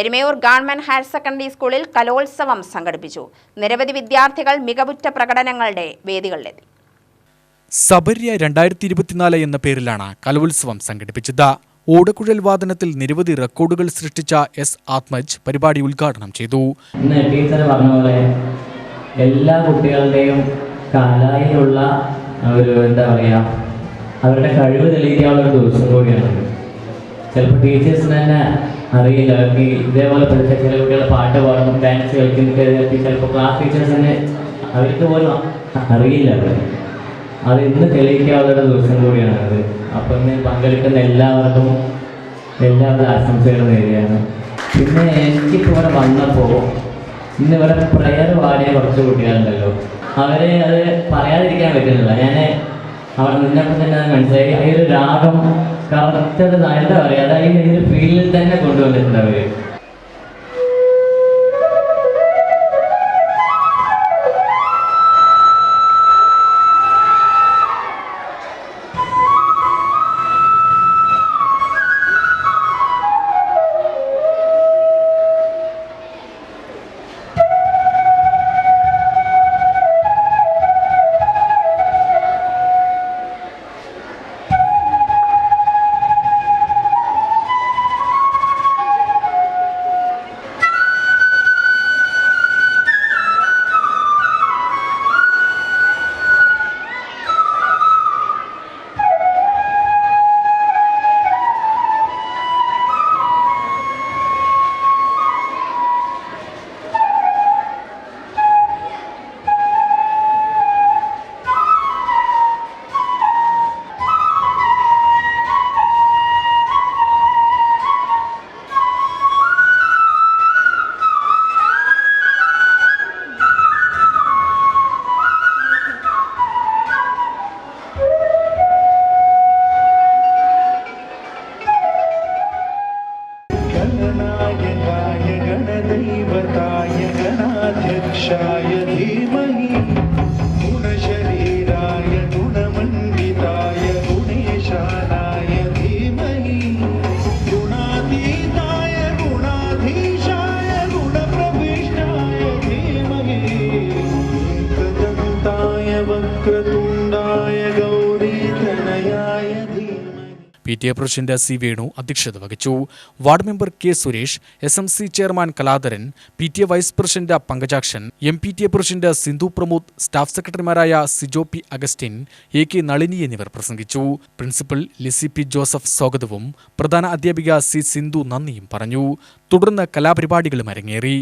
Erumayur government higher secondary സ്കൂളിൽ കലോത്സവം സംഘടിപ്പിച്ചു. നിരവധി വിദ്യാർത്ഥികൾ മികവുറ്റ പ്രകടനങ്ങളുടെ വേദികളിലെത്തി. സബര്യ രണ്ടായിരത്തി ഇരുപത്തിനാല് എന്ന പേരിലാണ് കലോത്സവം സംഘടിപ്പിച്ചത്. ഓടക്കുഴൽ വാദനത്തിൽ നിരവധി റെക്കോർഡുകൾ സൃഷ്ടിച്ച എസ് ആത്മജ് പരിപാടി ഉദ്ഘാടനം ചെയ്തു. ഇന്ന് ടീച്ചർ പറഞ്ഞ പോലെ എല്ലാ കുട്ടികളുടെയും കലയിലുള്ള ഒരു എന്താ പറയുക അവരുടെ കഴിവ് തെളിയിക്കാനുള്ള ഒരു ദിവസം കൂടിയാണ് ചിലപ്പോൾ ടീച്ചേഴ്സിന് തന്നെ അറിയില്ല. അവർക്ക് ഇതേപോലെ പഠിച്ച ചില കുട്ടികൾ പാട്ട് പാടും ഡാൻസ് കളിക്കുന്നൊക്കെ ചിലപ്പോൾ ക്ലാസ് ടീച്ചേഴ്സ് തന്നെ അവർക്ക് പോലും അറിയില്ല അവർ അത് ഇന്ന് തെളിയിക്കാവുന്ന ദിവസം കൂടിയാണ് അത്. അപ്പം ഇന്ന് പങ്കെടുക്കുന്ന എല്ലാവർക്കും എല്ലാവരുടെ ആശംസകളും നേരെയാണ് പിന്നെ എനിക്കിപ്പോൾ ഇവിടെ വന്നപ്പോൾ ഇന്ന് ഇവിടെ പ്രയർ പാടിയ കുറച്ച് കുട്ടികളുണ്ടല്ലോ. അവരെ അത് പറയാതിരിക്കാൻ പറ്റുന്നില്ല. ഞാൻ അവിടെ നിന്നപ്പോൾ തന്നെ മനസ്സിലായി. അതിൽ രാഗം കറക്റ്റ് എന്താ പറയുക അതായത് ഒരു ഫീൽഡിൽ തന്നെ കൊണ്ടുവന്നിട്ടുണ്ട് അവർ P T A president C Venu അധ്യക്ഷത വഹിച്ചു. Ward member K Suresh S M C chairman Kaladharan P T A vice president Pankajakshan M P T A president Sindhu Pramod staff സെക്രട്ടറിമാരായ Sijo P Augustine A K Nalini എന്നിവർ പ്രസംഗിച്ചു. Principal Lissy P Joseph സ്വാഗതവും പ്രധാന അധ്യാപിക C Sindhu നന്ദിയും പറഞ്ഞു. തുടർന്ന് കലാപരിപാടികളും അരങ്ങേറി.